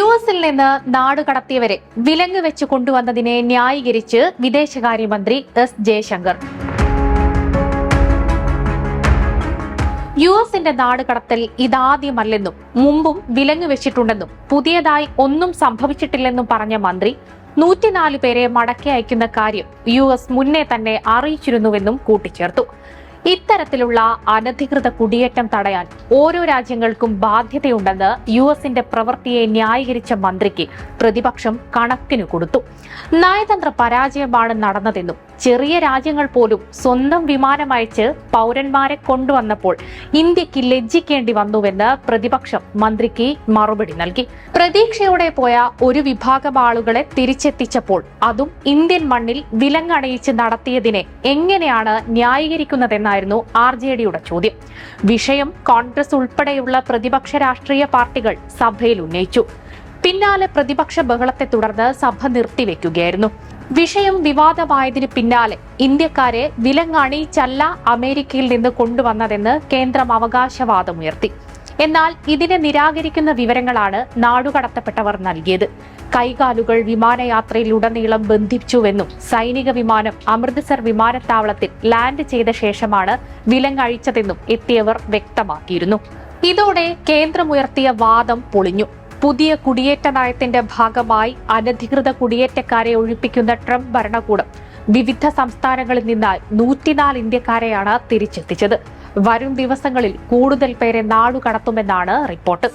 U എസിൽ നിന്ന് നാടുകടത്തിയവരെ വിലങ്ങ് വെച്ച് കൊണ്ടുവന്നതിനെ ന്യായീകരിച്ച് വിദേശകാര്യമന്ത്രി എസ് ജയശങ്കർ. യു എസിന്റെ നാടുകടത്തൽ ഇതാദ്യമല്ലെന്നും മുമ്പും വിലങ്ങ് വെച്ചിട്ടുണ്ടെന്നും പുതിയതായി ഒന്നും സംഭവിച്ചിട്ടില്ലെന്നും പറഞ്ഞ മന്ത്രി നൂറ്റിനാല് പേരെ മടക്കി അയക്കുന്ന കാര്യം യു എസ് മുന്നേ തന്നെ അറിയിച്ചിരുന്നുവെന്നും കൂട്ടിച്ചേർത്തു. ഇത്തരത്തിലുള്ള അനധികൃത കുടിയേറ്റം തടയാൻ ഓരോ രാജ്യങ്ങൾക്കും ബാധ്യതയുണ്ടെന്ന് യു എസിന്റെ പ്രവൃത്തിയെ ന്യായീകരിച്ച മന്ത്രിക്ക് പ്രതിപക്ഷം കണക്കിനു കൊടുത്തു. നയതന്ത്ര പരാജയമാണ് നടന്നതെന്നും ചെറിയ രാജ്യങ്ങൾ പോലും സ്വന്തം വിമാനമയച്ച് പൗരന്മാരെ കൊണ്ടുവന്നപ്പോൾ ഇന്ത്യയ്ക്ക് ലജ്ജിക്കേണ്ടി വന്നുവെന്ന് പ്രതിപക്ഷം മന്ത്രിക്ക് മറുപടി നൽകി. പ്രതീക്ഷയോടെ പോയ ഒരു വിഭാഗം ആളുകളെ തിരിച്ചെത്തിച്ചപ്പോൾ അതും ഇന്ത്യൻ മണ്ണിൽ വിലങ്ങണയിച്ച് നടത്തിയതിനെ എങ്ങനെയാണ് ന്യായീകരിക്കുന്നതെന്നായിരുന്നു ആർ ജെ ഡിയുടെ ചോദ്യം. വിഷയം കോൺഗ്രസ് ഉൾപ്പെടെയുള്ള പ്രതിപക്ഷ രാഷ്ട്രീയ പാർട്ടികൾ സഭയിൽ ഉന്നയിച്ചു. പിന്നാലെ പ്രതിപക്ഷ ബഹളത്തെ തുടർന്ന് സഭ നിർത്തിവെക്കുകയായിരുന്നു. വിഷയം വിവാദമായതിനു പിന്നാലെ ഇന്ത്യക്കാരെ വിലങ്ങണിയിച്ചല്ല അമേരിക്കയിൽ നിന്ന് കൊണ്ടുവന്നതെന്ന് കേന്ദ്രം അവകാശവാദമുയർത്തി എന്നാൽ ഇതിനെ നിരാകരിക്കുന്ന വിവരങ്ങളാണ് നാടുകടത്തപ്പെട്ടവർ നൽകിയത്. കൈകാലുകൾ വിമാനയാത്രയിൽ വിമാനയാത്രയിലുടനീളം ബന്ധിച്ചുവെന്നും സൈനിക വിമാനം അമൃത്സർ വിമാനത്താവളത്തിൽ ലാൻഡ് ചെയ്ത ശേഷമാണ് വിലങ്ങഴിച്ചതെന്നും എത്തിയവർ വ്യക്തമാക്കിയിരുന്നു. ഇതോടെ കേന്ദ്രമുയർത്തിയ വാദം പൊളിഞ്ഞു. പുതിയ കുടിയേറ്റ നയത്തിന്റെ ഭാഗമായി അനധികൃത കുടിയേറ്റക്കാരെ ഒഴിപ്പിക്കുന്ന ട്രംപ് ഭരണകൂടം വിവിധ സംസ്ഥാനങ്ങളിൽ നിന്നായി നൂറ്റിനാല് ഇന്ത്യക്കാരെയാണ് തിരിച്ചെത്തിച്ചത്. വരും ദിവസങ്ങളിൽ കൂടുതൽ പേരെ നാടുകടത്തുമെന്നാണ് റിപ്പോർട്ട്.